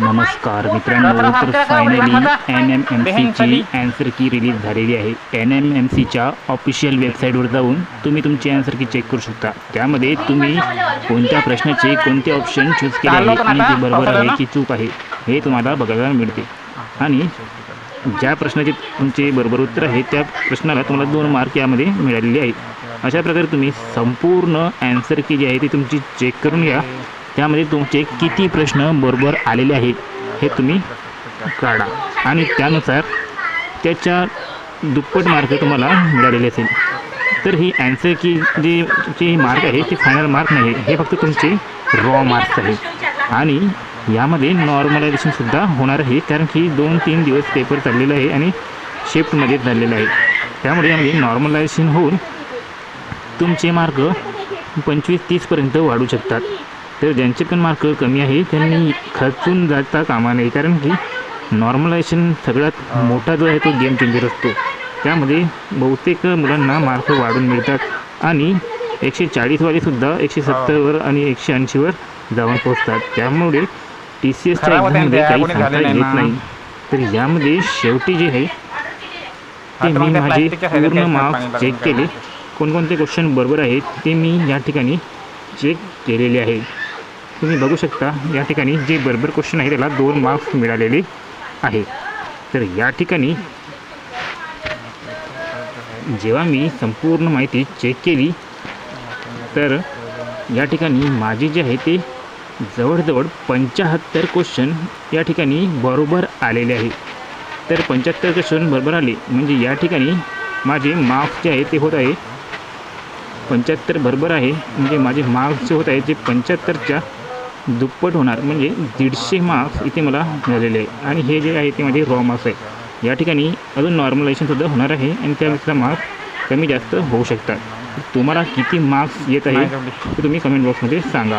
नमस्कार मित्रांनो तर फायनली एन एम एम सीची ॲन्सर की रिलीज झालेली आहे. एन एम एम सीच्या ऑफिशियल वेबसाईटवर जाऊन तुम्ही तुमची ॲन्सर की चेक करू शकता. त्यामध्ये तुम्ही कोणत्या प्रश्नाचे कोणते ऑप्शन चूज केले आहे आणि ते बरोबर आहे की चूक आहे हे तुम्हाला बघायला मिळते. आणि ज्या प्रश्नाचे तुमचे बरोबर उत्तर आहे त्या प्रश्नाला तुम्हाला दोन मार्क यामध्ये मिळालेले आहेत अशा प्रकारे तुम्ही संपूर्ण ॲन्सर की जी आहे ती तुमची चेक करून घ्या. त्यामध्ये तुमचे किती प्रश्न बरोबर आलेले आहेत हे तुम्ही काढा. आणि त्यानुसार त्याच्या दुप्पट मार्क तुम्हाला मिळालेले असेल. तर ही ॲन्सर की जे जे मार्क आहे ते फायनल मार्क नाही. हे फक्त तुमचे रॉ मार्क्स आहेत. आणि यामध्ये नॉर्मलायझेशनसुद्धा होणार आहे कारण की दोन तीन दिवस पेपर चाललेला आहे आणि शिफ्टमध्ये चाललेलं आहे. त्यामुळे यामध्ये नॉर्मलायझेशन होऊन तुमचे मार्क पंचवीस तीसपर्यंत वाढू शकतात. तर ज्यांचे पण मार्क कमी आहे त्यांनी खचून जाता कामा नये. कारण की नॉर्मलायझेशन सगळ्यात मोठा जो आहे तो गेम चेंजर असतो. त्यामध्ये बहुतेक मुलांना मार्क वाढून मिळतात आणि एकशे चाळीसवालेसुद्धा एकशे सत्तरवर आणि एकशे ऐंशीवर जाऊन पोचतात त्यामुळे टी सी एसच्या एक्झाममध्ये ते, काही सांगता येत नाही ना. नाही. तर यामध्ये शेवटी जे आहे ते मी माझे पूर्ण मार्क्स चेक केले. काय? कोणकोणते क्वेश्चन बरोबर आहेत ते मी या ठिकाणी चेक केलेले आहे. तुम्ही बघू शकता या ठिकाणी जे बरोबर क्वेश्चन आहे त्याला दोन मार्क्स मिळालेले आहे. तर या ठिकाणी जेव्हा मी संपूर्ण माहिती चेक केली तर या ठिकाणी माझे जे आहे ते जवळजवळ पंच्याहत्तर क्वेश्चन या ठिकाणी बरोबर आलेले आहे. तर पंच्याहत्तर क्वेश्चन बरोबर आले म्हणजे या ठिकाणी माझे मार्क्स जे आहे ते होत आहे पंच्याहत्तर बरोबर आहे म्हणजे माझे मार्क्स जे होत आहे ते पंच्याहत्तरच्या दुप्पट होणार म्हणजे दीडशे मार्क्स इथे मला मिळालेले आहे आणि हे जे आहे ते माझे रॉ मार्क्स आहे या ठिकाणी अजून नॉर्मलायझेशनसुद्धा होणार आहे आणि त्यावेळेसला मार्क्स कमी जास्त होऊ शकतात. तुम्हाला किती मार्क्स येत आहे. ते तुम्ही कमेंट बॉक्समध्ये सांगा.